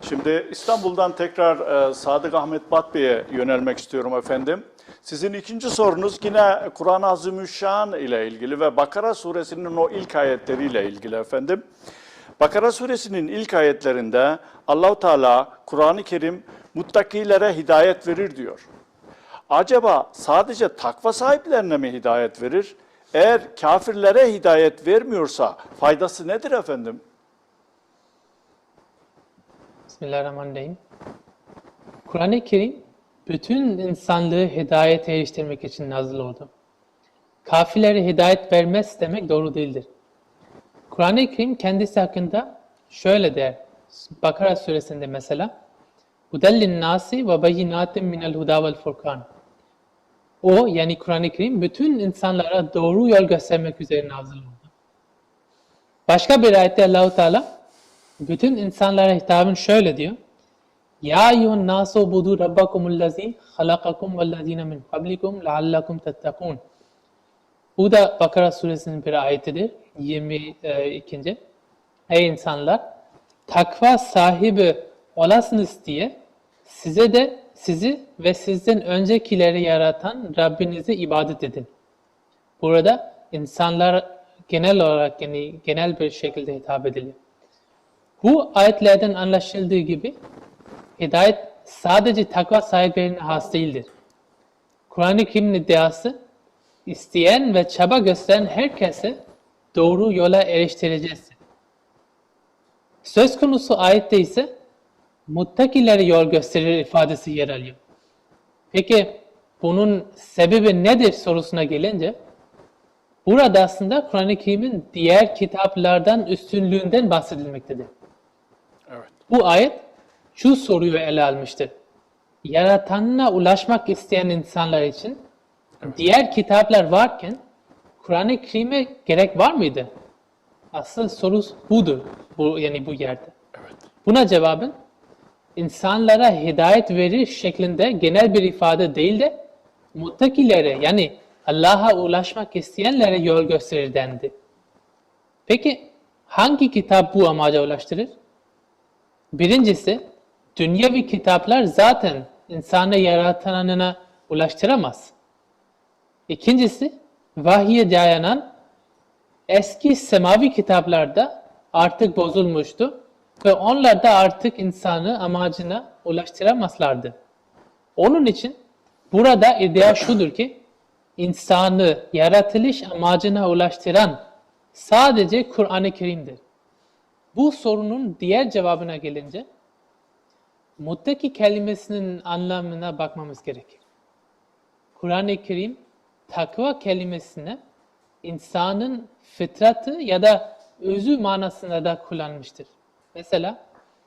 Şimdi İstanbul'dan tekrar e, Sadık Ahmet Bat Bey'e yönelmek istiyorum efendim. Sizin ikinci sorunuz yine Kur'an-ı Azimüşşan ile ilgili ve Bakara suresinin o ilk ayetleriyle ilgili efendim. Bakara suresinin ilk ayetlerinde Allahu Teala Kur'an-ı Kerim muttakilere hidayet verir diyor. Acaba sadece takva sahiplerine mi hidayet verir? Eğer kafirlere hidayet vermiyorsa faydası nedir efendim? Bismillahirrahmanirrahim. Kur'an-ı Kerim bütün insanlığı hidayete eriştirmek için nazil oldu. Kafirlere hidayet vermez demek doğru değildir. Kur'an-ı Kerim kendisi hakkında şöyle der. Bakara suresinde mesela Hudellin nasi ve beyinatin minel huda vel furkan. O yani Kur'an-ı Kerim bütün insanlara doğru yol göstermek üzere nazil oldu. Başka bir ayette Allahu Teala bütün insanlara hitabın şöyle diyor. Ya eyyuhen nasu budu rabbakumullazi halakakum vellezine min qablikum leallakum tettekun. Bu da Bakara suresinin bir ayetidir. 22. Ey insanlar takva sahibi olasınız diye size de sizi ve sizden öncekileri yaratan Rabbinize ibadet edin. Burada insanlar genel olarak yani genel bir şekilde hitap ediliyor. Bu ayetlerden anlaşıldığı gibi hidayet sadece takva sahiplerine has değildir. Kur'an-ı Kerim'in iddiası isteyen ve çaba gösteren herkese doğru yola eriştireceğiz. Söz konusu ayette ise muttakileri yol gösterir ifadesi yer alıyor. Peki bunun sebebi nedir sorusuna gelince burada aslında Kur'an-ı Kerim'in diğer kitaplardan üstünlüğünden bahsedilmektedir. Bu ayet şu soruyu ele almıştır. Yaratanına ulaşmak isteyen insanlar için diğer kitaplar varken Kur'an-ı Kerim'e gerek var mıydı? Asıl soru budur. Bu, yani bu yerde. Evet. Buna cevabın insanlara hidayet verir şeklinde genel bir ifade değil de muttakilere yani Allah'a ulaşmak isteyenlere yol gösterir dendi. Peki hangi kitap bu amaca ulaştırır? Birincisi, dünyevi kitaplar zaten insanı yaratanına ulaştıramaz. İkincisi, vahiye dayanan eski semavi kitaplarda artık bozulmuştu ve onlar da artık insanı amacına ulaştıramazlardı. Onun için burada iddia şudur ki, insanı yaratılış amacına ulaştıran sadece Kur'an-ı Kerim'dir. Bu sorunun diğer cevabına gelince muttaki kelimesinin anlamına bakmamız gerekir. Kur'an-ı Kerim takva kelimesine insanın fıtratı ya da özü manasında da kullanmıştır. Mesela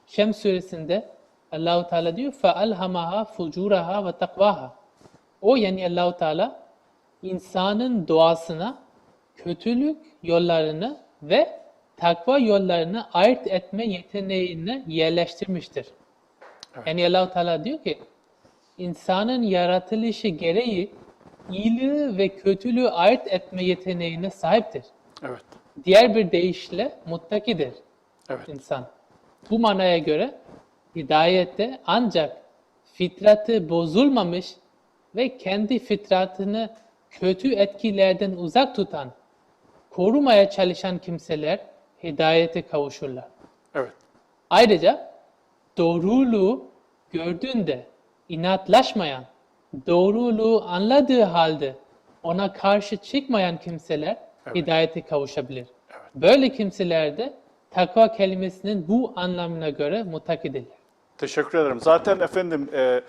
Şem suresinde Allahu Teala diyor فَأَلْهَمَهَا فُجُورَهَا وَتَقْوَاهَا O yani Allahu Teala insanın doğasına kötülük yollarını ve takva yollarını ayırt etme yeteneğini yerleştirmiştir. Yani Allahu Teala diyor ki insanın yaratılışı gereği iyiliği ve kötülüğü ayırt etme yeteneğine sahiptir. Evet. Diğer bir deyişle muttakidir Evet. insan. Bu manaya göre hidayette ancak fitratı bozulmamış ve kendi fitratını kötü etkilerden uzak tutan, korumaya çalışan kimseler hidayete kavuşurlar. Evet. Ayrıca doğruluğu gördüğünde inatlaşmayan, doğruluğu anladığı halde ona karşı çıkmayan kimseler hidayete kavuşabilir. Böyle kimseler de takva kelimesinin bu anlamına göre mutakidirler. Teşekkür ederim. Zaten efendim e,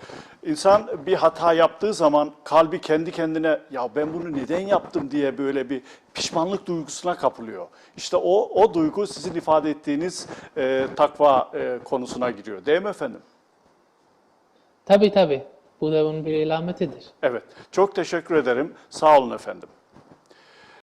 insan bir hata yaptığı zaman kalbi kendi kendine ya ben bunu neden yaptım diye böyle bir pişmanlık duygusuna kapılıyor. İşte o o duygu sizin ifade ettiğiniz e, takva e, konusuna giriyor. Değil mi efendim? Tabi tabi bu da bunun bir alametidir. Evet. Çok teşekkür ederim. Sağ olun efendim.